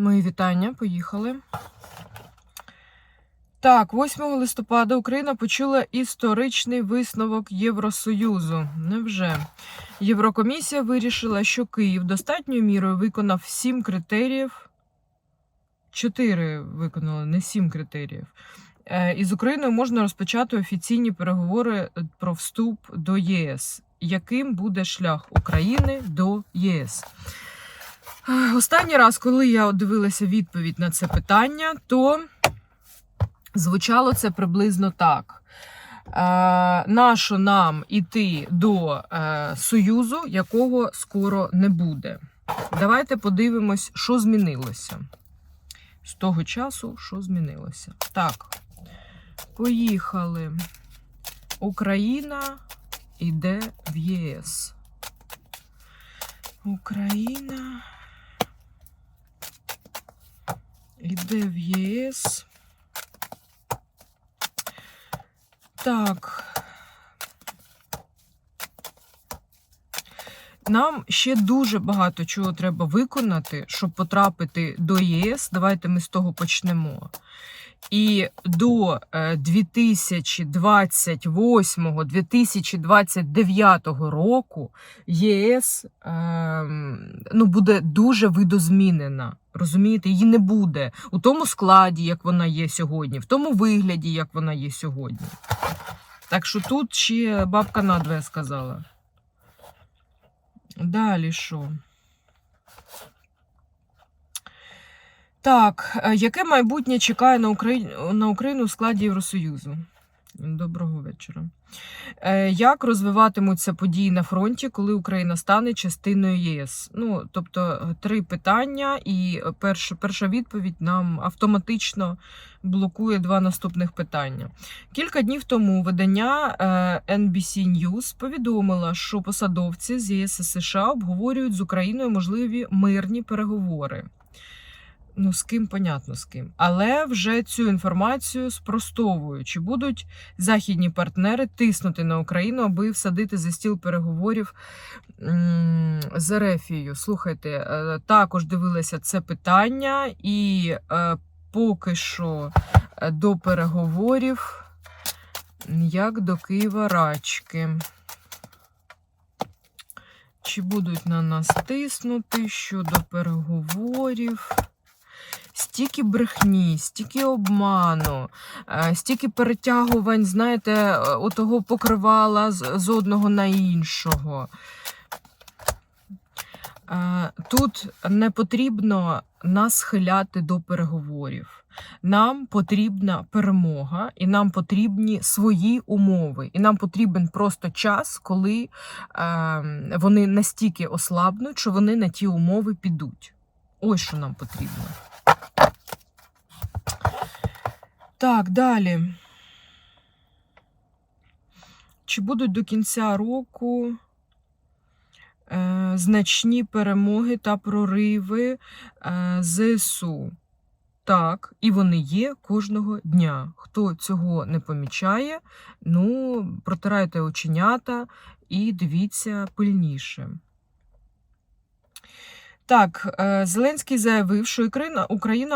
Мої вітання, поїхали. Так, 8 листопада Україна почула історичний висновок Євросоюзу. Невже? Єврокомісія вирішила, що Київ достатньою мірою виконав 7 критеріїв. 4 виконали, не 7 критеріїв. Е, І з Україною можна розпочати офіційні переговори про вступ до ЄС. Яким буде шлях України до єС? Останній раз, коли я дивилася відповідь на це питання, то звучало це приблизно так. Е, нащо нам іти до е, Союзу, якого скоро не буде? Давайте подивимось, що змінилося. З того часу, що змінилося. Так, поїхали. Україна йде в ЄС. Україна йде в ЄС. Так. Нам ще дуже багато чого треба виконати, щоб потрапити до ЄС. Давайте ми з того почнемо. І до 2028-2029 року ЄС ем, ну, буде дуже видозмінена. Розумієте, її не буде у тому складі, як вона є сьогодні, в тому вигляді, як вона є сьогодні. Так що тут ще бабка надвоє сказала. Далі що? Так, е, яке майбутнє чекає на Україну, на Україну в складі Євросоюзу? Доброго вечора. Е, Як розвиватимуться події на фронті, коли Україна стане частиною ЄС? Ну, тобто, три питання, і перша, перша відповідь нам автоматично блокує два наступних питання. Кілька днів тому видання е, NBC News повідомило, що посадовці з ЄС і США обговорюють з Україною можливі мирні переговори. Ну, з ким, понятно, з ким. Але вже цю інформацію спростовую. Чи будуть західні партнери тиснути на Україну, аби всадити за стіл переговорів з Ерефією? Слухайте, е, також дивилися це питання, і е, поки що е, до переговорів, як до Києва рачки. Чи будуть на нас тиснути щодо переговорів? Стільки брехні, стільки обману, е, стільки перетягувань, знаєте, е, отого покривала з, одного на іншого. Е, Тут не потрібно нас схиляти до переговорів. Нам потрібна перемога, і нам потрібні свої умови. І нам потрібен просто час, коли е, вони настільки ослабнуть, що вони на ті умови підуть. Ось що нам потрібно. Так, далі. Чи будуть до кінця року е, значні перемоги та прориви е, ЗСУ? Так, і вони є кожного дня. Хто цього не помічає, ну, протирайте оченята і дивіться пильніше. Так, е, Зеленський заявив, що Україна,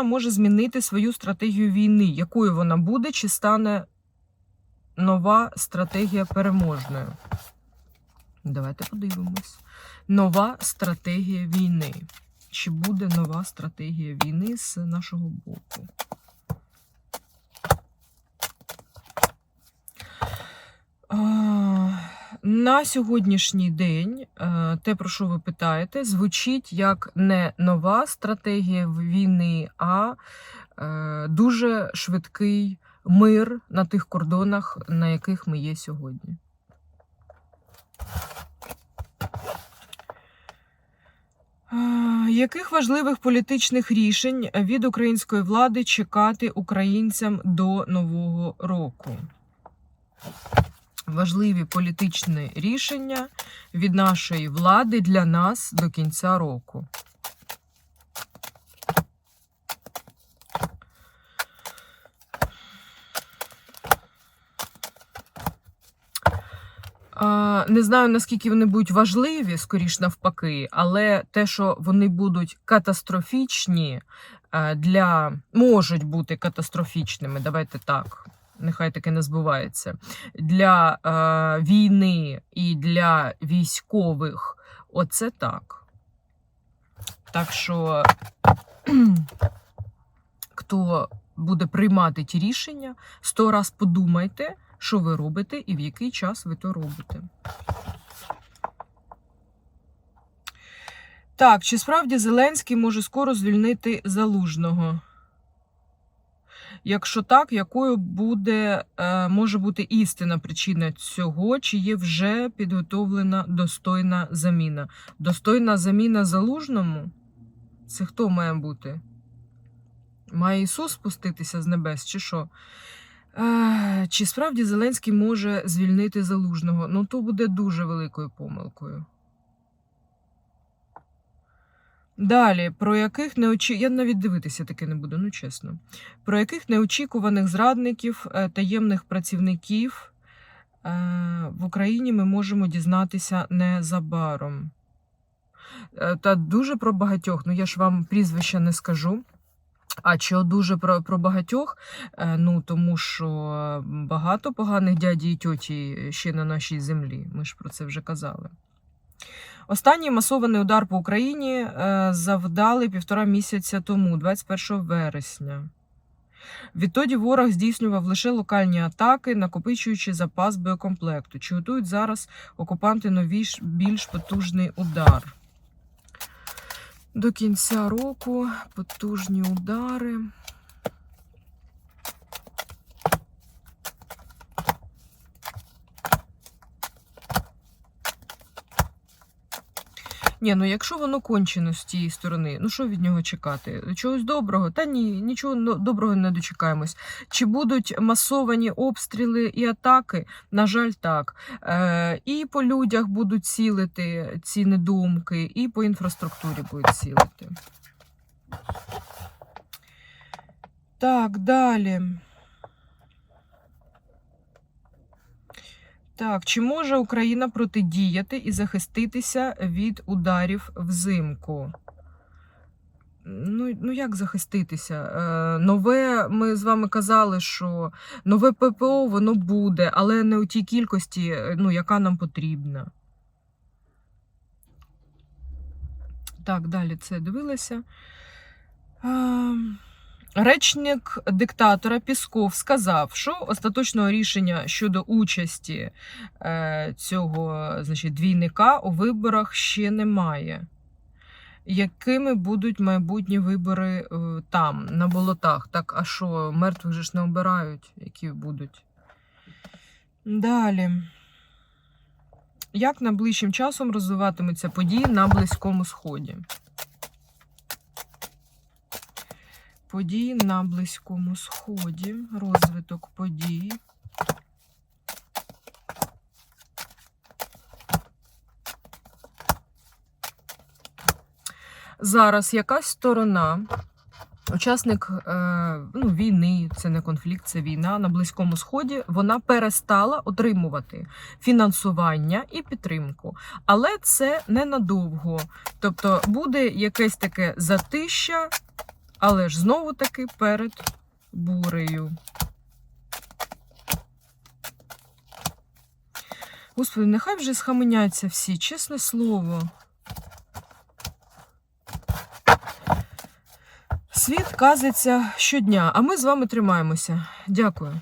може змінити свою стратегію війни. Якою вона буде, чи стане нова стратегія переможною? Давайте подивимось. Нова стратегія війни. Чи буде нова стратегія війни з нашого боку? На сьогоднішній день е, те, про що ви питаєте, звучить як не нова стратегія війни, а е, дуже швидкий мир на тих кордонах, на яких ми є сьогодні. Е, Яких важливих політичних рішень від української влади чекати українцям до нового року? Важливі політичні рішення від нашої влади для нас до кінця року. Не знаю, наскільки вони будуть важливі, скоріш навпаки, але те, що вони будуть катастрофічні е, для можуть бути катастрофічними, давайте так. Нехай таке не збувається для е, війни і для військових. Оце так. Так що, хто буде приймати ті рішення, сто раз подумайте, що ви робите і в який час ви то робите. Так, чи справді Зеленський може скоро звільнити залужного? Якщо так, якою буде, е, може бути істинна причина цього, чи є вже підготовлена достойна заміна? Достойна заміна залужному? Це хто має бути? Має Ісус спуститися з небес, чи що? Е, чи справді Зеленський може звільнити залужного? Ну, то буде дуже великою помилкою. Далі, про яких неочі... Я навіть дивитися таке не буду, ну чесно. Про яких неочікуваних зрадників, е, таємних працівників е, в Україні ми можемо дізнатися незабаром. Е, Та дуже про багатьох, ну я ж вам прізвища не скажу. А що дуже про, про багатьох? Ну тому що багато поганих дяді і тьоті ще на нашій землі. Ми ж про це вже казали. Останній масований удар по Україні е, завдали півтора місяця тому, 21 вересня. Відтоді ворог здійснював лише локальні атаки, накопичуючи запас боєкомплекту. Чи готують зараз окупанти новий більш потужний удар? До кінця року потужні удари. Ні, ну якщо воно кончено з тієї сторони, ну що від нього чекати? Чогось доброго? Та ні, нічого доброго не дочекаємось. Чи будуть масовані обстріли і атаки? На жаль, так. Е, і по людях будуть цілити ці недумки, і по інфраструктурі будуть цілити. Так, далі. Так, чи може Україна протидіяти і захиститися від ударів взимку? Ну, ну як захиститися? Е, нове, ми з вами казали, що нове ППО воно буде, але не у тій кількості, е, ну, яка нам потрібна. Так, далі це дивилася. А, Речник диктатора Пісков сказав, що остаточного рішення щодо участі е, цього значить, двійника у виборах ще немає. Якими будуть майбутні вибори е, там, на болотах? Так, а що, мертвих же ж не обирають, які будуть? Далі. Як найближчим часом розвиватимуться події на Близькому Сході? Події на Близькому Сході, розвиток подій. Зараз якась сторона, учасник е, ну, війни, це не конфлікт, це війна на Близькому Сході, вона перестала отримувати фінансування і підтримку. Але це ненадовго. Тобто буде якесь таке затища, але ж знову таки перед бурею. Господи, нехай вже схаменяться всі, чесне слово. Світ казиться щодня, а ми з вами тримаємося. Дякую.